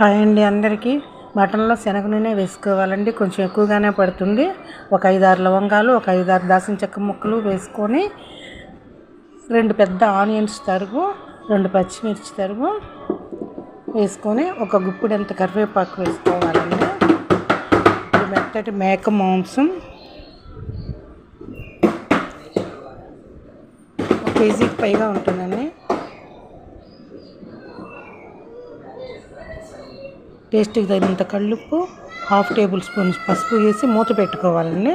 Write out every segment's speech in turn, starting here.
Hi అండి అందరికీ. మటన్లో శనగ నూనె వేసుకోవాలండి. కొంచెం ఎక్కువగానే పడుతుంది. ఒక ఐదు ఆరు లవంగాలు ఒక ఐదు ఆరు దాసిన చెక్క ముక్కలు వేసుకొని రెండు పెద్ద ఆనియన్స్ తరుగు రెండు పచ్చిమిర్చి తరుగు వేసుకొని ఒక గుప్పిడంత కరివేపాకు వేసుకోవాలండి. మెత్తటి మేక మాంసం. ఒక కేజీకి పైగా ఉంటుందండి. టేస్ట్కి తగినంత కళ్ళుప్పు హాఫ్ టేబుల్ స్పూన్ పసుపు వేసి మూత పెట్టుకోవాలండి.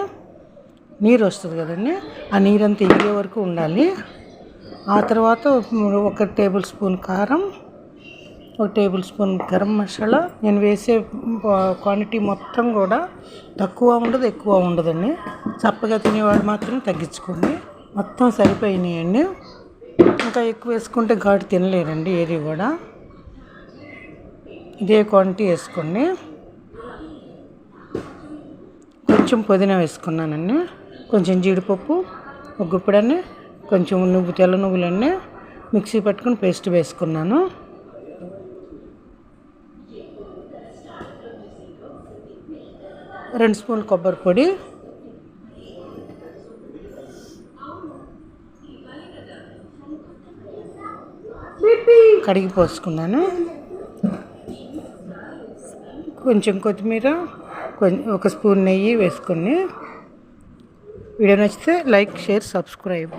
నీరు వస్తుంది కదండి ఆ నీరంతా ఇగే వరకు ఉండాలి. ఆ తర్వాత ఒక టేబుల్ స్పూన్ కారం ఒక టేబుల్ స్పూన్ గరం మసాలా. నేను వేసే క్వాంటిటీ మొత్తం కూడా తక్కువ ఉండదు ఎక్కువ ఉండదండి. చప్పగా తినేవాడు మాత్రం తగ్గించుకోండి. మొత్తం సరిపోయినాయండి. ఇంకా ఎక్కువ వేసుకుంటే ఘాటు తినలేరండి ఏది కూడా. ఇదే క్వాంటిటీ వేసుకోండి కొంచెం పుదీనా వేసుకున్నానండి. కొంచెం జీడిపప్పు ఒక కొంచెం నువ్వు తెల్ల నువ్వులన్నీ మిక్సీ పట్టుకుని పేస్ట్ వేసుకున్నాను. రెండు స్పూన్లు కొబ్బరి పొడి. కడిగి పోసుకున్నాను. కొంచెం కొత్తిమీర ఒక స్పూన్ నెయ్యి వేసుకొని. వీడియో నచ్చితే లైక్ షేర్ సబ్స్క్రైబ్.